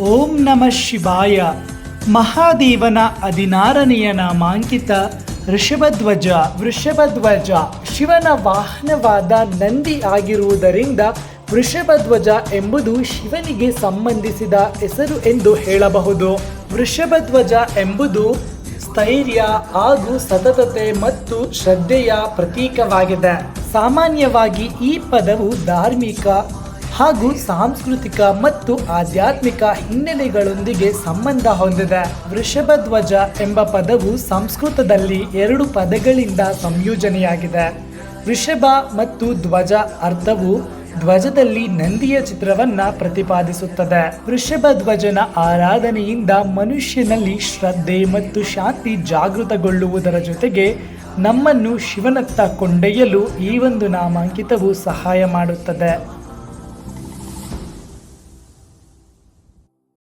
ಓಂ ನಮಃ ಶಿವಾಯ. ಮಹಾದೇವನ ಹದಿನಾರನೆಯ ನಾಮಾಂಕಿತ ಋಷಭಧ್ವಜ, ವೃಷಭಧ್ವಜ, ಶಿವನ ವಾಹನವಾದ ನಂದಿ ಆಗಿರುವುದರಿಂದ ವೃಷಭಧ್ವಜ ಎಂಬುದು ಶಿವನಿಗೆ ಸಂಬಂಧಿಸಿದ ಹೆಸರು ಎಂದು ಹೇಳಬಹುದು. ವೃಷಭಧ್ವಜ ಎಂಬುದು ಸ್ಥೈರ್ಯ ಹಾಗೂ ಸತತತೆ ಮತ್ತು ಶ್ರದ್ಧೆಯ ಪ್ರತೀಕವಾಗಿದೆ. ಸಾಮಾನ್ಯವಾಗಿ ಈ ಪದವು ಧಾರ್ಮಿಕ ಹಾಗೂ ಸಾಂಸ್ಕೃತಿಕ ಮತ್ತು ಆಧ್ಯಾತ್ಮಿಕ ಹಿನ್ನೆಲೆಗಳೊಂದಿಗೆ ಸಂಬಂಧ ಹೊಂದಿದೆ. ವೃಷಭಧ್ವಜ ಎಂಬ ಪದವು ಸಂಸ್ಕೃತದಲ್ಲಿ ಎರಡು ಪದಗಳಿಂದ ಸಂಯೋಜನೆಯಾಗಿದೆ. ವೃಷಭ ಮತ್ತು ಧ್ವಜ ಅರ್ಥವು ಧ್ವಜದಲ್ಲಿ ನಂದಿಯ ಚಿತ್ರವನ್ನ ಪ್ರತಿಪಾದಿಸುತ್ತದೆ. ವೃಷಭ ಧ್ವಜನ ಆರಾಧನೆಯಿಂದ ಮನುಷ್ಯನಲ್ಲಿ ಶ್ರದ್ಧೆ ಮತ್ತು ಶಾಂತಿ ಜಾಗೃತಗೊಳ್ಳುವುದರ ಜೊತೆಗೆ ನಮ್ಮನ್ನು ಶಿವನತ್ತ ಕೊಂಡೊಯ್ಯಲು ಈ ಒಂದು ನಾಮಾಂಕಿತವು ಸಹಾಯ ಮಾಡುತ್ತದೆ.